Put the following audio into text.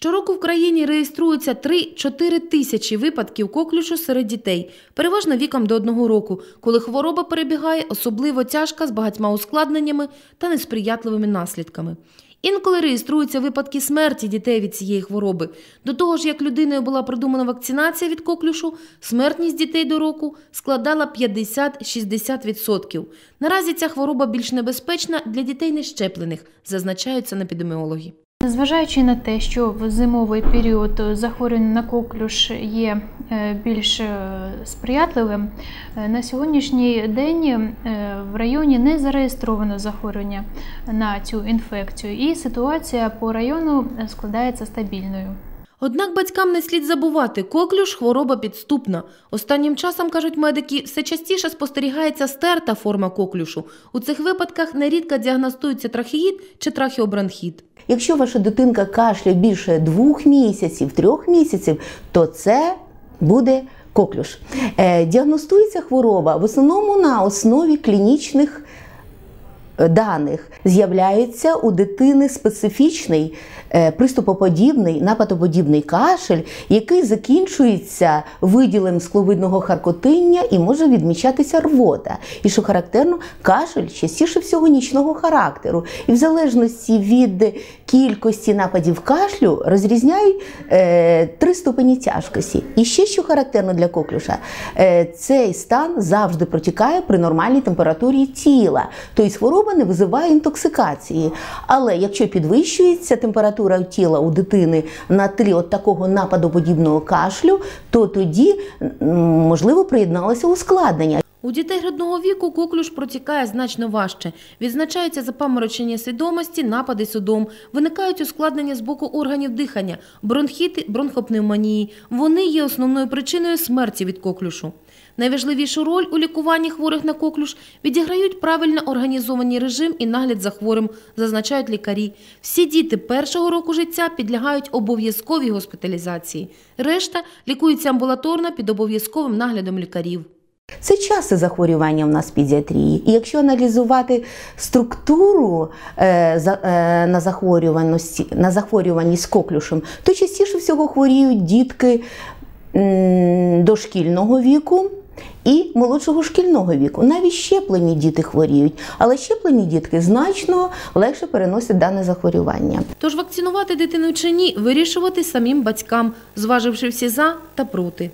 Щороку в країні реєструється 3-4 тисячі випадків коклюшу серед дітей, переважно віком до одного року, коли хвороба перебігає особливо тяжка з багатьма ускладненнями та несприятливими наслідками. Інколи реєструються випадки смерті дітей від цієї хвороби. До того ж, як людиною була продумана вакцинація від коклюшу, смертність дітей до року складала 50-60%. Наразі ця хвороба більш небезпечна для дітей нещеплених, зазначають санепідеміологи. Незважаючи на те, що в зимовий період захворювання на коклюш є е, більш е, сприятливим, е, на сьогоднішній день в районі не зареєстровано захворювання на цю інфекцію, і ситуація по району складається стабільною. Однак батькам не слід забувати, коклюш – хвороба підступна. Останнім часом, кажуть медики, все частіше спостерігається стерта форма коклюшу. У цих випадках нерідко діагностується трахеїд чи трахеобронхіт. Якщо ваша дитинка кашляє більше двох місяців, трьох місяців, то це буде коклюш. Е, діагностується хвороба в основному на основі клінічних даних. З'являється у дитини специфічний е, приступоподібний нападоподібний кашель, який закінчується виділем скловидного харкотиння і може відмічатися рвота. І що характерно, кашель частіше всього нічного характеру. І в залежності від кількості нападів кашлю розрізняють е, три ступені тяжкості. І ще що характерно для коклюша, е, цей стан завжди протікає при нормальній температурі тіла. Тобто хвороба не визиває інтоксикації. Але якщо підвищується температура тіла у дитини на тлі от такого нападоподібного кашлю, то тоді можливо приєдналося ускладнення. У дітей грудного віку коклюш протікає значно важче. Відзначаються запаморочення свідомості, напади судом, виникають ускладнення з боку органів дихання, бронхіти, бронхопневмонії. Вони є основною причиною смерті від коклюшу. Найважливішу роль у лікуванні хворих на коклюш відіграють правильно організований режим і нагляд за хворим, зазначають лікарі. Всі діти першого року життя підлягають обов'язковій госпіталізації. Решта лікуються амбулаторно під обов'язковим наглядом лікарів. Це часте захворювання в нас в педіатрії. І якщо аналізувати структуру е, за, е, на, захворюваності, на захворюваність коклюшем, то частіше всього хворіють дітки дошкільного віку. І молодшого шкільного віку. Навіть щеплені діти хворіють, але щеплені дітки значно легше переносять дане захворювання. Тож вакцинувати дитину чи ні, вирішувати самим батькам, зваживши всі за та проти.